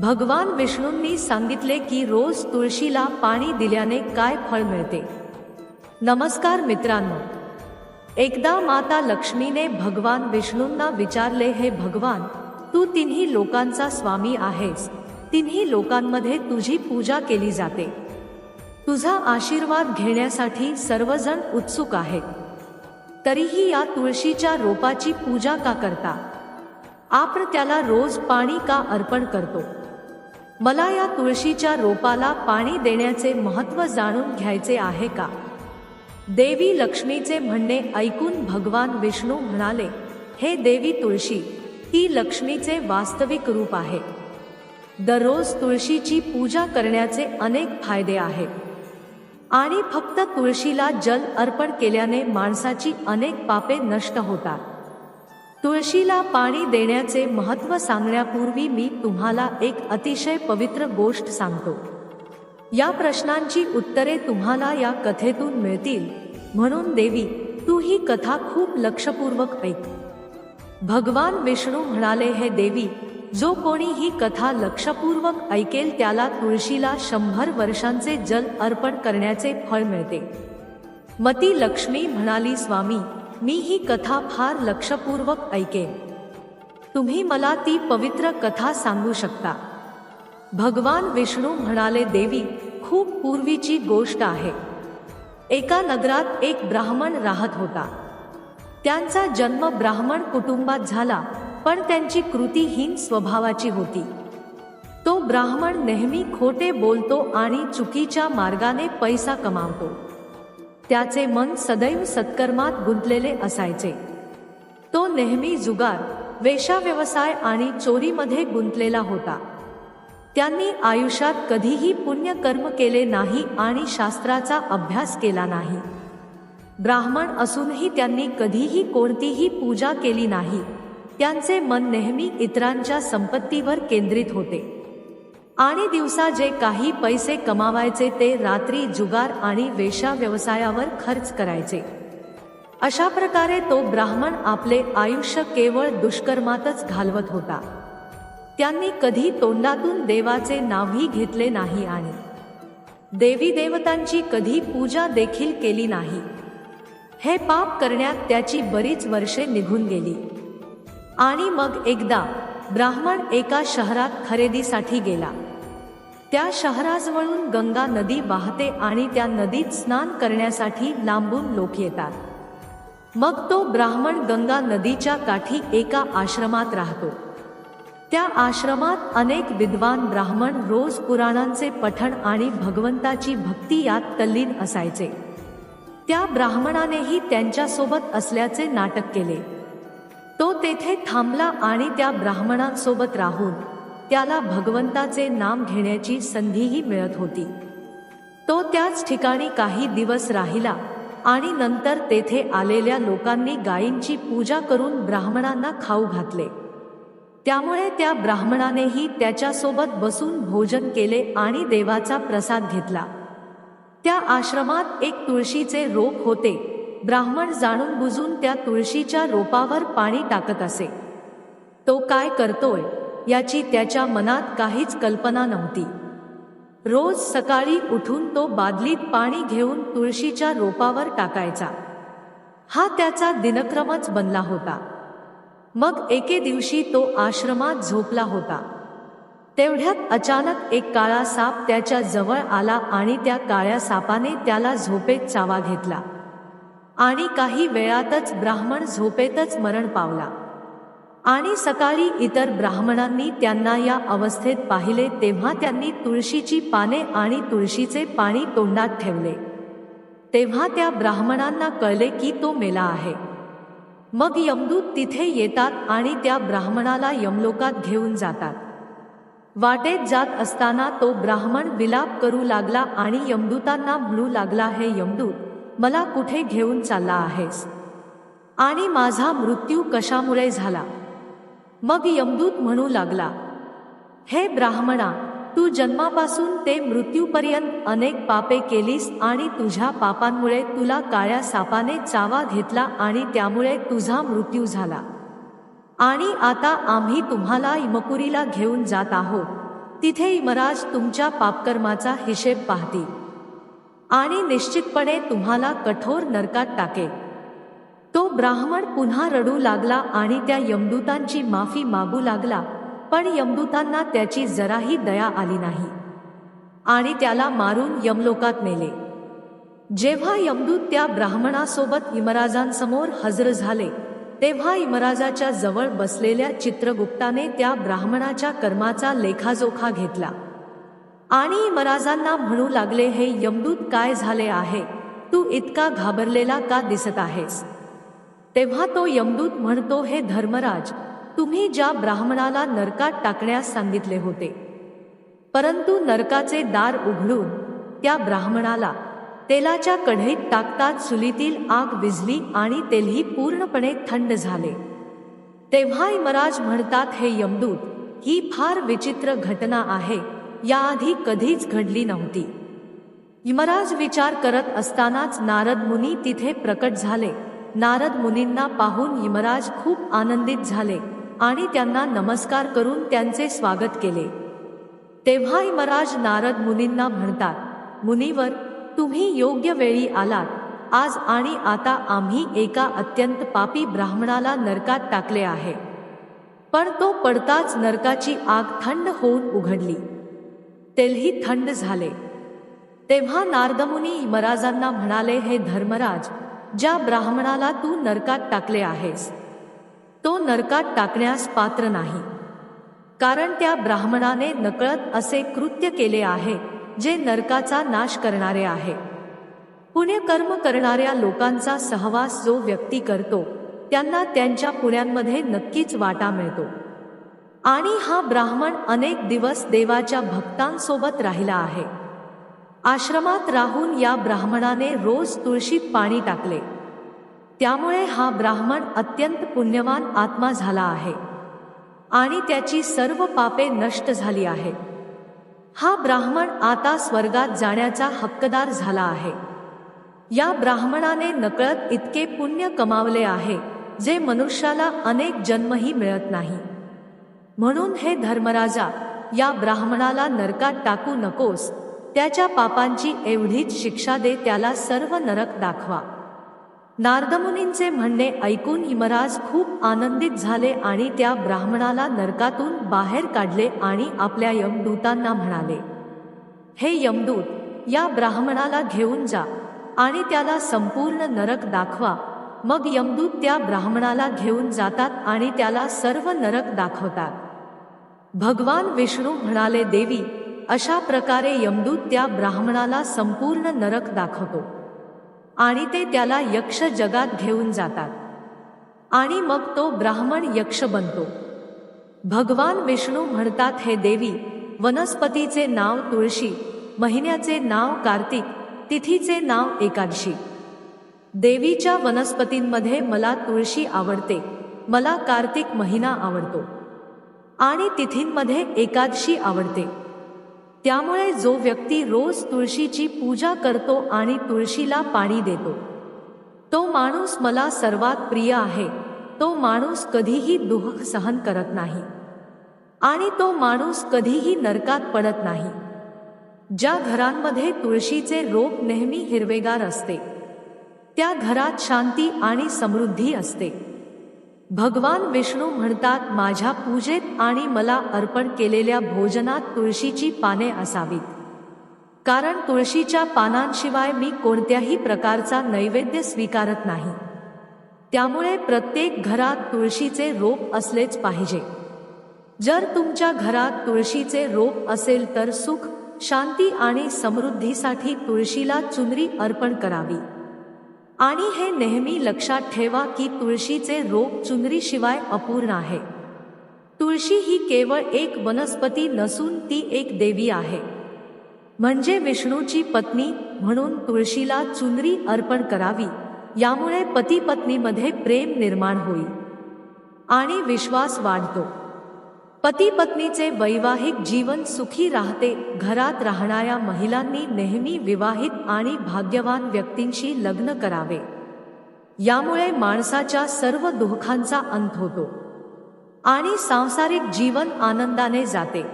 भगवान विष्णूंनी सांगितले की रोज तुळशीला पाणी दिल्याने काय फळ मिळते? नमस्कार मित्रांनो. एकदा माता लक्ष्मीने भगवान विष्णूंना विचारले हे भगवान तू तिन्ही लोकांचा स्वामी आहेस. तिन्ही लोकांमध्ये तुझी पूजा केली जाते. तुझा आशीर्वाद घेण्यासाठी सर्वजण उत्सुक आहेत. तरीही या तुळशीच्या रोपाची पूजा का करता? आपण त्याला रोज पाणी का अर्पण करतो? मला या तुळशीच्या रोपाला पाणी देण्याचे महत्त्व जाणून घ्यायचे आहे का? देवी लक्ष्मीचे म्हणणे ऐकून भगवान विष्णू म्हणाले हे देवी तुळशी ती लक्ष्मीचे वास्तविक रूप आहे. दररोज तुळशीची पूजा करण्याचे अनेक फायदे आहेत आणि फक्त तुळशीला जल अर्पण केल्याने माणसाची अनेक पापे नष्ट होतात. तुळशीला पाणी देण्याचे महत्त्व सांगण्यापूर्वी मी तुम्हाला एक अतिशय पवित्र गोष्ट सांगतो. या प्रश्नांची उत्तरे तुम्हाला या कथेतून मिळतील. म्हणून देवी तू ही कथा खूप लक्षपूर्वक ऐक. भगवान विष्णू म्हणाले हे देवी जो कोणी ही कथा लक्षपूर्वक ऐकेल त्याला तुळशीला शंभर वर्षांचे जल अर्पण करण्याचे फळ मिळते. मती लक्ष्मी म्हणाली स्वामी मी ही कथा फार लक्षपूर्वक ऐकेन. तुम्ही मला ती पवित्र कथा सांगू शकता. भगवान विष्णू म्हणाले देवी खूप पूर्वीची गोष्ट आहे. एका नगरात एक ब्राह्मण राहत होता. त्यांचा जन्म ब्राह्मण कुटुंबात झाला पण त्यांची कृतीहीन स्वभावाची होती. तो ब्राह्मण नेहमी खोटे बोलतो आणि चुकीच्या मार्गाने पैसा कमावतो. त्याचे मन सदैव सत्कर्मात गुंतलेले असायचे. तो नेहमी जुगार वेशाव्यवसाय आणि चोरीमध्ये गुंतलेला होता. त्यांनी आयुष्यात कधीही पुण्यकर्म केले नाही आणि शास्त्राचा अभ्यास केला नाही. ब्राह्मण असूनही त्यांनी कधीही कोणतीही पूजा केली नाही. त्यांचे मन नेहमी इतरांच्या संपत्तीवर केंद्रित होते. आणि दिवसा जे काही पैसे कमावायचे ते रात्री जुगार आणि वेशा व्यवसायावर खर्च करायचे. अशा प्रकारे तो ब्राह्मण आपले आयुष्य केवळ दुष्कर्मातच घालवत होता. त्यांनी कधी तोंडातून देवाचे नावही घेतले नाही आणि देवी देवतांची कधी पूजा देखील केली नाही. हे पाप करण्यात त्याची बरीच वर्षे निघून गेली. आणि मग एकदा ब्राह्मण एका शहरात खरेदीसाठी गेला. त्या शहराजवळून गंगा नदी वाहते आणि त्या नदीत स्नान करण्यासाठी लांबून लोक येतात. मग तो ब्राह्मण गंगा नदीच्या काठी एका आश्रमात राहतो. त्या आश्रमात अनेक विद्वान ब्राह्मण रोज पुराणांचे पठण आणि भगवंताची भक्ती यात तल्लीन असायचे. त्या ब्राह्मणानेही त्यांच्यासोबत असल्याचे नाटक केले. तो तेथे थांबला आणि त्या ब्राह्मणांसोबत राहून त्याला भगवंताचे नाम घेण्याची संधीही मिळत होती. तो त्याच ठिकाणी काही दिवस राहिला आणि नंतर तेथे आलेल्या लोकांनी गायींची पूजा करून ब्राह्मणांना खाऊ घातले. त्यामुळे त्या ब्राह्मणानेही त्याच्यासोबत बसून भोजन केले आणि देवाचा प्रसाद घेतला. त्या आश्रमात एक तुळशीचे रोप होते. ब्राह्मण जाणून बुजून त्या तुळशीच्या रोपावर पाणी टाकत असे. तो काय करतोय? याची त्याच्या मनात काहीच कल्पना नव्हती. रोज सकाळी उठून तो बादलीत पाणी घेऊन तुळशीच्या रोपावर टाकायचा. हा त्याचा दिनक्रमच बनला होता. मग एके दिवशी तो आश्रमात झोपला होता. तेवढ्यात अचानक एक काळा साप त्याच्याजवळ आला आणि त्या काळ्या सापाने त्याला झोपेत चावा घेतला. आणि काही वेळातच ब्राह्मण झोपेतच मरण पावला. आणि सकाळी इतर ब्राह्मणांनी त्यांना या अवस्थेत पाहिले तेव्हा त्यांनी तुळशीची पाने आणि तुळशीचे पाणी तोंडात ठेवले. तेव्हा त्या ब्राह्मणांना कळले की तो मेला आहे. मग यमदूत तिथे येतात आणि त्या ब्राह्मणाला यमलोकात घेऊन जातात. वाटेत जात असताना तो ब्राह्मण विलाप करू लागला आणि यमदूतांना म्हणू लागला हे यमदूत मला कुठे घेऊन चालला आहेस? आणि माझा मृत्यू कशामुळे झाला? मग यमदूत म्हणू लागला हे ब्राह्मणा तू जन्मापासून ते मृत्यूपर्यंत अनेक पापे केलीस आणि तुझ्या पापांमुळे तुला काळ्या सापाने चावा घेतला आणि त्यामुळे तुझा मृत्यू झाला. आणि आता आम्ही तुम्हाला इमकुरीला घेऊन जात आहोत. तिथे इमराज तुमच्या पापकर्माचा हिशेब पाहतील. आणि निश्चितपणे तुम्हाला कठोर नरकात टाकेल. तो ब्राह्मण पुन्हा रडू लागला आणि त्या यमदूतांची माफी मागू लागला पण यमदूतांना त्याची जराही दया आली नाही. आणि त्याला मारून यमलोकात नेले. जेव्हा यमदूत त्या ब्राह्मणासोबत इमराजांसमोर हजर झाले तेव्हा इमराजाच्या जवळ बसलेल्या चित्रगुप्ताने त्या ब्राह्मणाच्या कर्माचा लेखाजोखा घेतला. आणि इमराजांना म्हणू लागले हे यमदूत काय झाले आहे? तू इतका घाबरलेला का दिसत आहेस? तेव्हा तो यमदूत म्हणतो हे धर्मराज तुम्ही ज्या ब्राह्मणाला नरकात टाकण्यास सांगितले होते परंतु नरकाचे दार उघडून त्या ब्राह्मणाला तेलाच्या कढईत टाकताच चुलीतील आग विझली आणि तेलही पूर्णपणे थंड झाले. तेव्हा इमराज म्हणतात हे यमदूत ही फार विचित्र घटना आहे याआधी कधीच घडली नव्हती. यमराज विचार करत असतानाच नारद मुनी तिथे प्रकट झाले. नारद मुनींना पाहून यमराज खूप आनंदित झाले आणि त्यांना नमस्कार करून त्यांचे स्वागत केले. तेव्हा यमराज नारद मुनींना म्हणतात मुनीवर तुम्ही योग्य वेळी आलात. आज आणि आता आम्ही एका अत्यंत पापी ब्राह्मणाला नरकात टाकले आहे. पण तो पडताच नरकाची आग थंड होऊन उघडली. तेलही थंड झाले. तेव्हा नारदमुनी यमराजांना म्हणाले हे धर्मराज ज्या ब्राह्मणाला तू नरकात टाकले आहेस तो नरकात टाकण्यास पात्र नाही. कारण त्या ब्राह्मणाने नकळत असे कृत्य केले आहे जे नरकाचा नाश करणारे आहे. पुण्यकर्म करणाऱ्या लोकांचा सहवास जो व्यक्ती करतो त्यांना त्यांच्या पुण्यांमध्ये नक्कीच वाटा मिळतो. आणि हा ब्राह्मण अनेक दिवस देवाच्या भक्तांसोबत राहिला आहे. आश्रमात राहून या ब्राह्मणाने रोज तुळशीत पाणी टाकले. त्यामुळे हा ब्राह्मण अत्यंत पुण्यवान आत्मा झाला आहे. आणि त्याची सर्व पापे नष्ट झाली आहेत. हा ब्राह्मण आता स्वर्गात जाण्याचा हक्कदार झाला आहे. या ब्राह्मणाने नकळत इतके पुण्य कमावले आहे जे मनुष्याला अनेक जन्मही मिळत नाही. म्हणून हे धर्मराजा या ब्राह्मणाला नरकात टाकू नकोस त्याच्या पापांची एवढीच शिक्षा दे त्याला सर्व नरक दाखवा. नारदमुनींचे म्हणणे ऐकून हिमराज खूप आनंदित झाले आणि त्या ब्राह्मणाला नरकातून बाहेर काढले आणि आपल्या यमदूतांना म्हणाले हे यमदूत या ब्राह्मणाला घेऊन जा आणि त्याला संपूर्ण नरक दाखवा. मग यमदूत त्या ब्राह्मणाला घेऊन जातात आणि त्याला सर्व नरक दाखवतात. भगवान विष्णू म्हणाले देवी अशा प्रकारे यमदूत त्या ब्राह्मणाला संपूर्ण नरक दाखवतो. आणि ते त्याला यक्ष जगात घेऊन जातात. आणि मग तो ब्राह्मण यक्ष बनतो. भगवान विष्णू म्हणतात हे देवी वनस्पतीचे नाव तुळशी महिन्याचे नाव कार्तिक तिथीचे नाव एकादशी. देवीच्या वनस्पतींमध्ये मला तुळशी आवडते मला कार्तिक महिना आवडतो. आणि तिथींमध्ये एकादशी आवडते. त्यामुळे जो व्यक्ती रोज तुळशीची पूजा करतो आणि तुळशीला पाणी देतो. तो माणूस मला सर्वात प्रिय आहे. तो माणूस कधीही दुःख सहन करत नाही. आणि तो माणूस कधीही नरकात पडत नाही. ज्या घरांमध्ये तुळशीचे रोप नेहमी हिरवेगार असते त्या घरात शांती आणि समृद्धी असते. भगवान विष्णू म्हणतात माझ्या पूजेत आणि मला अर्पण केलेल्या भोजनात तुळशीची पाने असावीत. कारण तुळशीच्या पानांशिवाय मी कोणत्याही प्रकारचा नैवेद्य स्वीकारत नाही. त्यामुळे प्रत्येक घरात तुळशीचे रोप असलेच पाहिजे. जर तुमच्या घरात तुळशीचे रोप असेल तर सुख शांती आणि समृद्धीसाठी तुळशीला चुनरी अर्पण करावी. आणि हे नेहमी लक्षात ठेवा की तुळशीचे रोप चुनरीशिवाय अपूर्ण आहे. तुळशी ही केवळ एक वनस्पती नसून ती एक देवी आहे. म्हणजे विष्णूची पत्नी म्हणून तुळशीला चुनरी अर्पण करावी यामुळे पती पत्नीमध्ये प्रेम निर्माण होईल आणि विश्वास वाढतो. पती पत्नीचे वैवाहिक जीवन सुखी राहते घरात राहणाऱ्या महिलांनी नेहमी विवाहित आणि भाग्यवान व्यक्तींशी लग्न करावे. यामुळे माणसाच्या सर्व दुःखांचा अंत होतो आणि सांसारिक जीवन आनंदाने जाते.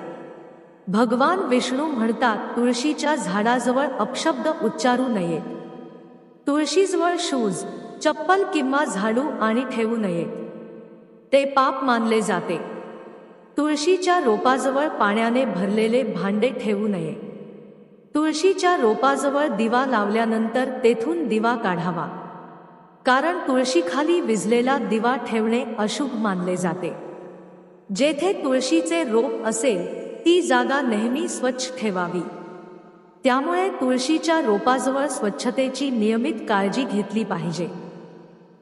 भगवान विष्णू म्हणतात तुळशीच्या झाडाजवळ अपशब्द उच्चारू नये. तुळशीजवळ शूज चप्पल किंवा झाडू आणि ठेवू नये. ते पाप मानले जाते. तुळशीच्या रोपाजवळ पाण्याने भरलेले भांडे ठेवू नये. तुळशीच्या रोपाजवळ दिवा लावल्यानंतर तेथून दिवा काढावा. कारण तुळशीखाली विझलेला दिवा ठेवणे अशुभ मानले जाते. जेथे तुळशीचे रोप असेल ती जागा नेहमी स्वच्छ ठेवावी. त्यामुळे तुळशीच्या रोपाजवळ स्वच्छतेची नियमित काळजी घेतली पाहिजे.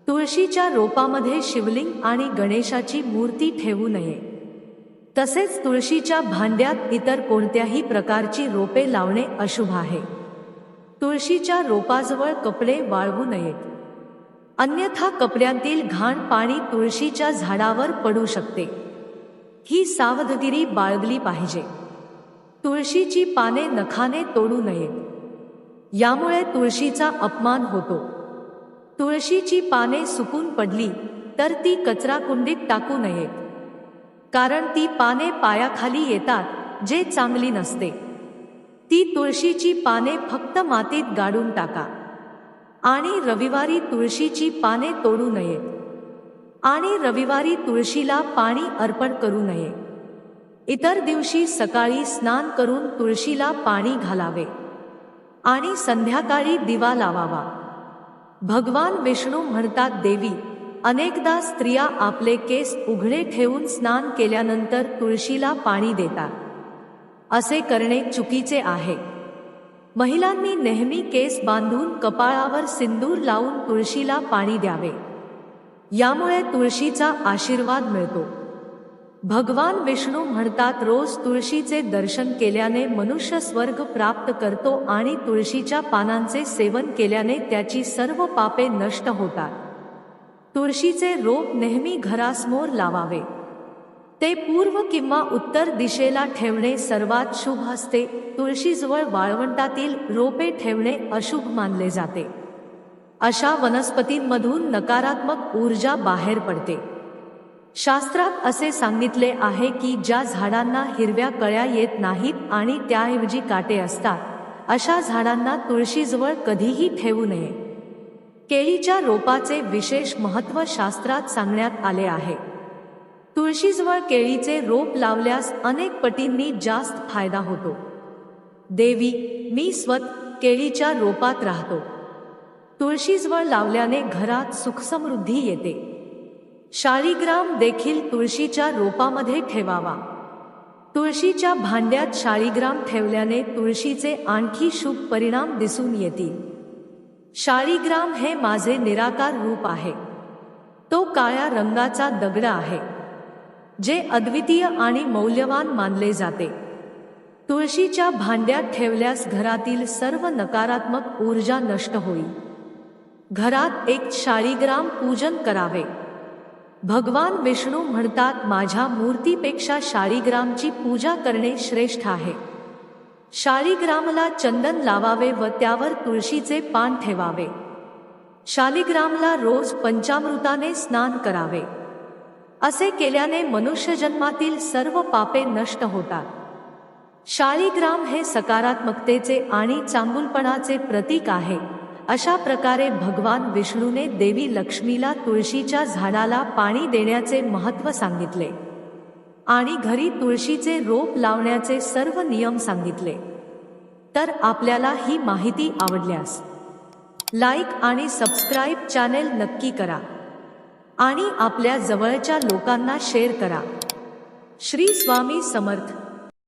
तुळशीच्या रोपामध्ये शिवलिंग आणि गणेशाची मूर्ती ठेवू नये. तसेच तुळशीच्या भांड्यात इतर कोणत्याही प्रकारची रोपे लावणे अशुभ आहे. तुळशीच्या रोपाजवळ कपडे वाळवू नयेत. अन्यथा कपड्यांतील घाण पाणी तुळशीच्या झाडावर पडू शकते. ही सावधगिरी बाळगली पाहिजे. तुळशीची पाने नखाने तोडू नयेत. यामुळे तुळशीचा अपमान होतो. तुळशीची पाने सुकून पडली तर ती कचराकुंडीत टाकू नयेत. कारण ती पाने पायाखाली येतात जे चांगली नसते. ती तुळशीची पाने फक्त मातीत गाडून टाका. आणि रविवारी तुळशीची पाने तोडू नयेत आणि रविवारी तुळशीला पाणी अर्पण करू नये. इतर दिवशी सकाळी स्नान करून तुळशीला पाणी घालावे. आणि संध्याकाळी दिवा लावावा. भगवान विष्णू म्हणतात देवी अनेकदा स्त्रिया आपले केस उघडे ठेवून स्नान केल्यानंतर तुळशीला पाणी देतात. असे करणे चुकीचे आहे. महिलांनी नेहमी केस बांधून कपाळावर सिंदूर लावून तुळशीला पाणी द्यावे. यामुळे तुळशीचा आशीर्वाद मिळतो. भगवान विष्णू म्हणतात रोज तुळशीचे दर्शन केल्याने मनुष्य स्वर्ग प्राप्त करतो आणि तुळशीच्या पानांचे सेवन केल्याने त्याची सर्व पापे नष्ट होतात. तुळशीचे रोप नेहमी घरासमोर लावावे. ते पूर्व किंवा उत्तर दिशेला ठेवणे सर्वात शुभ असते तुळशीजवळ वाळवंटातील रोपे ठेवणे अशुभ मानले जाते. अशा वनस्पतींमधून नकारात्मक ऊर्जा बाहेर पडते. शास्त्रात असे सांगितले आहे की ज्या झाडांना हिरव्या कळ्या येत नाहीत आणि त्याऐवजी काटे असतात अशा झाडांना तुळशीजवळ कधीही ठेवू नये. केळीच्या रोपाचे विशेष महत्त्व शास्त्रात सांगण्यात आले आहे. तुळशीजवळ केळीचे रोप लावल्यास अनेक पटींनी जास्त फायदा होतो. देवी मी स्वत केळीच्या रोपात राहतो. तुळशीजवळ लावल्याने घरात सुखसमृद्धी येते. शाळीग्राम देखील तुळशीच्या रोपामध्ये ठेवावा. तुळशीच्या भांड्यात शाळीग्राम ठेवल्याने तुळशीचे आणखी शुभ परिणाम दिसून येतील. शाळीग्राम हे माझे निराकार रूप आहे. तो काळ्या रंगाचा दगड आहे जे अद्वितीय आणि मौल्यवान मानले जाते. तुळशीच्या भांड्यात ठेवल्यास घरातील सर्व नकारात्मक ऊर्जा नष्ट होईल. घरात एक शाळीग्राम पूजन करावे. भगवान विष्णू म्हणतात माझ्या मूर्तीपेक्षा शाळीग्रामची पूजा करणे श्रेष्ठ आहे. शालिग्रामला चंदन लावावे व त्यावर तुळशीचे पान ठेवावे. शालिग्रामला रोज पंचामृताने स्नान करावे. असे केल्याने मनुष्यजन्मातील सर्व पापे नष्ट होतात. शालिग्राम हे सकारात्मकतेचे आणि चांगुलपणाचे प्रतीक आहे. अशा प्रकारे भगवान विष्णूने देवी लक्ष्मीला तुळशीच्या झाडाला पाणी देण्याचे महत्त्व सांगितले. आणि घरी तुळशीचे रोप लावण्याचे सर्व नियम सांगितले. तर आपल्याला ही माहिती आवडल्यास लाईक आणि सबस्क्राईब चॅनेल नक्की करा. आणि आपल्या जवळच्या लोकांना शेअर करा. श्री स्वामी समर्थ.